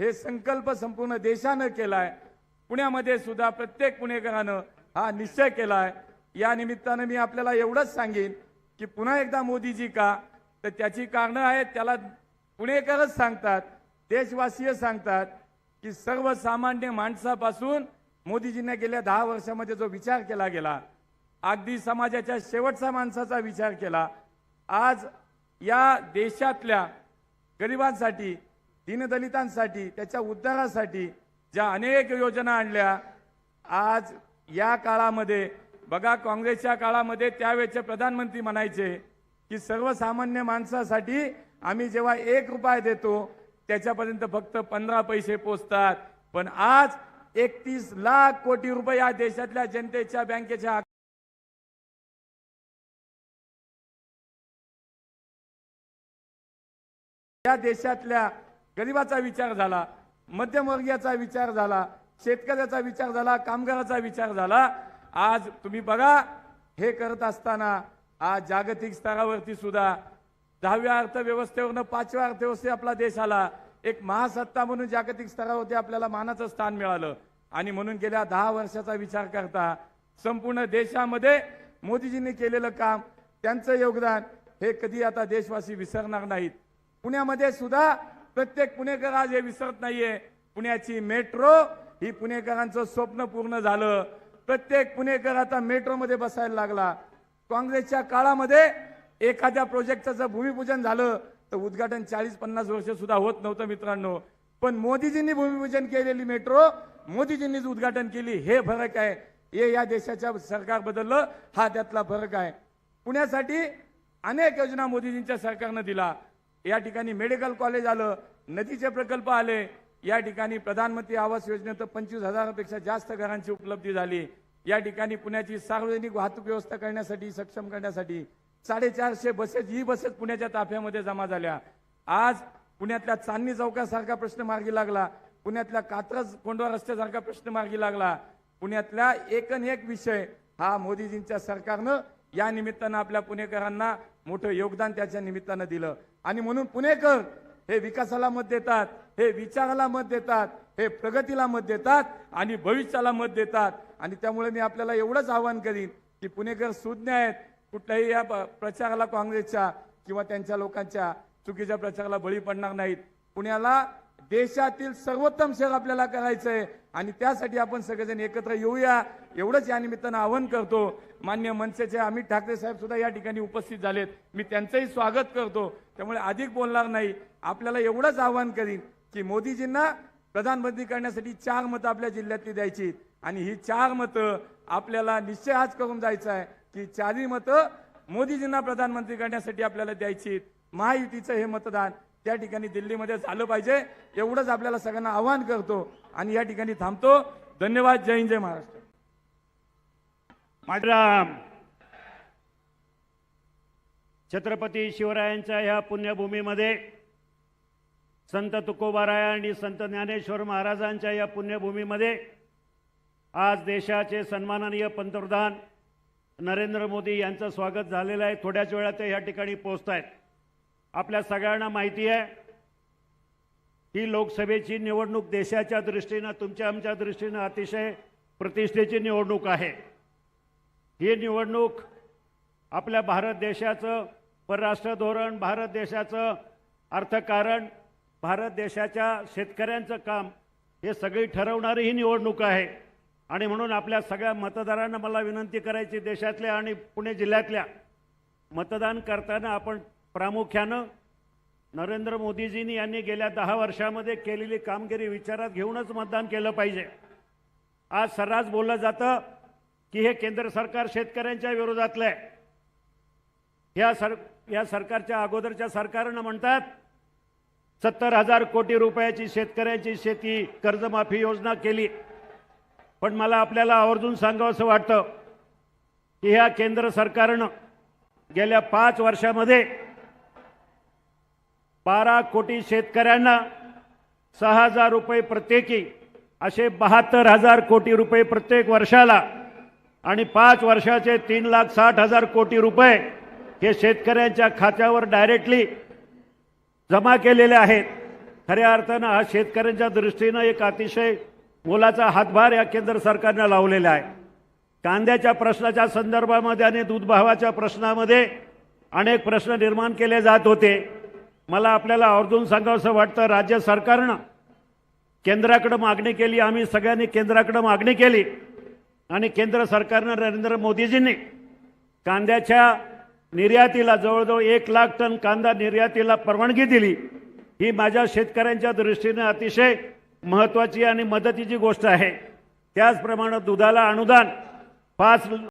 हे संकल्प संपूर्ण देशानं केलाय. पुण्यामध्ये सुद्धा प्रत्येक पुणेकरानं हा निश्चय केलाय. या निमित्तानं मी आपल्याला एवढंच सांगेन की पुन्हा एकदा मोदीजी का? तर त्याची कारणं आहेत त्याला पुणेकरच सांगतात देशवासीय सांगतात की सर्वसामान्य माणसापासून मोदीजींनी गेल्या दहा वर्षामध्ये जो विचार केला गेला अगदी समाजाच्या शेवटच्या माणसाचा विचार केला आज या देशातल्या गरिबांसाठी दीनदलितांसाठी त्याच्या उद्धारासाठी ज्या अनेक योजना आणल्या आज या काळामध्ये बघा काँग्रेसच्या काळामध्ये त्यावेळेचे प्रधानमंत्री म्हणायचे की सर्वसामान्य माणसासाठी आम्ही जेव्हा एक रुपया देतो त्याच्यापर्यंत फक्त पंधरा पैसे पोचतात. पण आज एकतीस लाख कोटी रुपये या देशातल्या जनतेच्या बँकेच्या या देशातल्या गरिबाचा विचार झाला मध्यमवर्गीयाचा विचार झाला शेतकऱ्याचा विचार झाला कामगाराचा विचार झाला. आज तुम्ही बघा हे करत असताना आज जागतिक स्तरावरती सुद्धा दहाव्या अर्थव्यवस्थेवरनं पाचव्या अर्थव्यवस्थे आपला देश आला. एक महासत्ता म्हणून जागतिक स्तरावरती आपल्याला मानाचं स्थान मिळालं. आणि म्हणून गेल्या दहा वर्षाचा विचार करता संपूर्ण देशामध्ये मोदीजींनी केलेलं काम त्यांचं योगदान हे कधी आता देशवासी विसरणार नाहीत. पुण्यामध्ये सुद्धा प्रत्येक पुणेकर आज हे विसरत नाहीये. पुण्याची मेट्रो ही पुणेकरांचं स्वप्न पूर्ण झालं. प्रत्येक पुणेकर आता मेट्रोमध्ये बसायला लागला. काँग्रेसच्या काळामध्ये एखाद्या प्रोजेक्टचं जर भूमिपूजन झालं तर उद्घाटन चाळीस पन्नास वर्ष सुद्धा होत नव्हतं मित्रांनो. पण मोदीजींनी भूमिपूजन केलेली मेट्रो मोदीजींनीच उद्घाटन केली. हे फरक आहे. हे या देशाच्या सरकार बदललं हा त्यातला फरक आहे. पुण्यासाठी अनेक योजना मोदीजींच्या सरकारनं दिला. या ठिकाणी मेडिकल कॉलेज आलं नदीचे प्रकल्प आले या ठिकाणी प्रधानमंत्री आवास योजनेत पंचवीस हजारापेक्षा जास्त घरांची उपलब्धी झाली. या ठिकाणी पुण्याची सार्वजनिक वाहतूक व्यवस्था करण्यासाठी सक्षम करण्यासाठी साडेचारशे बसेस ही बसेस पुण्याच्या ताफ्यामध्ये जमा झाल्या. आज पुण्यातल्या चांदणी चौकासारखा प्रश्न मार्गी लागला. पुण्यातल्या कात्रज कोंडवा रस्त्यासारखा प्रश्न मार्गी लागला. पुण्यातल्या एकन एक विषय हा मोदीजींच्या सरकारनं या निमित्तानं आपल्या पुणेकरांना मोठं योगदान त्याच्या निमित्तानं दिलं. आणि म्हणून पुणेकर हे विकासाला मत देतात हे विचाराला मत देतात हे प्रगतीला मत देतात आणि भविष्याला मत देतात. आणि त्यामुळे मी आपल्याला एवढंच आवाहन करीन की पुणेकर सुज्ञ आहेत. कुठल्याही या प- प्रचाराला काँग्रेसच्या किंवा त्यांच्या लोकांच्या चुकीच्या प्रचाराला बळी पडणार नाहीत. पुण्याला देशातील सर्वोत्तम शहर आपल्याला करायचं आहे आणि त्यासाठी आपण सगळेजण एकत्र येऊया. एवढंच या निमित्तानं आवाहन करतो. मान्य मनसेचे अमित ठाकरे साहेब सुद्धा या ठिकाणी उपस्थित झालेत. मी त्यांचंही स्वागत करतो. त्यामुळे अधिक बोलणार नाही. आपल्याला एवढंच आवाहन करीन की मोदीजींना प्रधानमंत्री करण्यासाठी चार मतं आपल्या जिल्ह्यातली द्यायची आणि ही चार मतं आपल्याला निश्चय आज करून जायचं आहे की चारही मतं मोदीजींना प्रधानमंत्री करण्यासाठी आपल्याला द्यायची महायुतीचं हे मतदान त्या ठिकाणी दिल्लीमध्ये झालं पाहिजे एवढंच आपल्याला सगळ्यांना आवाहन करतो आणि या ठिकाणी थांबतो. धन्यवाद. जय हिंद जय महाराष्ट्र. राम. छत्रपती शिवरायांच्या ह्या पुण्यभूमीमध्ये संत तुकोबाराय आणि संत ज्ञानेश्वर महाराजांच्या या पुण्यभूमीमध्ये आज देशाचे सन्माननीय पंतप्रधान नरेंद्र मोदी यांचं स्वागत झालेलं आहे. थोड्याच वेळात ते या ठिकाणी पोहोचत आहेत आपल्या सगळ्यांना माहिती आहे ही लोकसभेची निवडणूक देशाच्या दृष्टीनं तुमच्या आमच्या दृष्टीनं अतिशय प्रतिष्ठेची निवडणूक आहे. ही निवडणूक आपल्या भारत देशाचं परराष्ट्र धोरण भारत देशाचं अर्थकारण भारत देशाच्या शेतकऱ्यांचं काम हे सगळी ठरवणारी ही निवडणूक आहे. आणि म्हणून आपल्या सगळ्या मतदारांना मला विनंती करायची देशातल्या आणि पुणे जिल्ह्यातल्या. मतदान करताना आपण प्रामुख्यानं नरेंद्र मोदीजींनी यांनी गेल्या दहा वर्षामध्ये केलेली कामगिरी विचारात घेऊनच मतदान केलं पाहिजे. आज सर्रास बोललं जातं की हे केंद्र सरकार शेतकऱ्यांच्या विरोधातलं आहे. या सर या सरकारच्या अगोदरच्या सरकारनं म्हणतात सत्तर हजार कोटी रुपयाची शेतकऱ्यांची शेती कर्जमाफी योजना केली. पण मला आपल्याला आवर्जून सांगावं असं वाटतं की ह्या केंद्र सरकारनं गेल्या पाच वर्षामध्ये बारा कोटी शेतकऱ्यांना सहा हजार रुपये प्रत्येकी असे बहात्तर हजार कोटी रुपये प्रत्येक वर्षाला आणि पाच वर्षाचे तीन लाख साठ हजार कोटी रुपये हे शेतकऱ्यांच्या खात्यावर डायरेक्टली जमा केलेले आहेत. खऱ्या अर्थानं हा शेतकऱ्यांच्या दृष्टीनं एक अतिशय मोलाचा हातभार या केंद्र सरकारनं लावलेला आहे. कांद्याच्या प्रश्नाच्या संदर्भामध्ये आणि दूध भावाच्या प्रश्नामध्ये अनेक प्रश्न निर्माण केले जात होते. मला आपल्याला आवर्जून सांगावंसं वाटतं राज्य सरकारनं केंद्राकडे मागणी केली आम्ही सगळ्यांनी केंद्राकडे मागणी केली. आणि केंद्र सरकारनं नरेंद्र मोदीजींनी कांद्याच्या निर्यातीला जवळजवळ एक लाख टन कांदा निर्यातीला परवानगी दिली. ही माझ्या शेतकऱ्यांच्या दृष्टीने अतिशय महत्त्वाची आणि मदतीची गोष्ट आहे. त्याचप्रमाणे दुधाला अनुदान पाच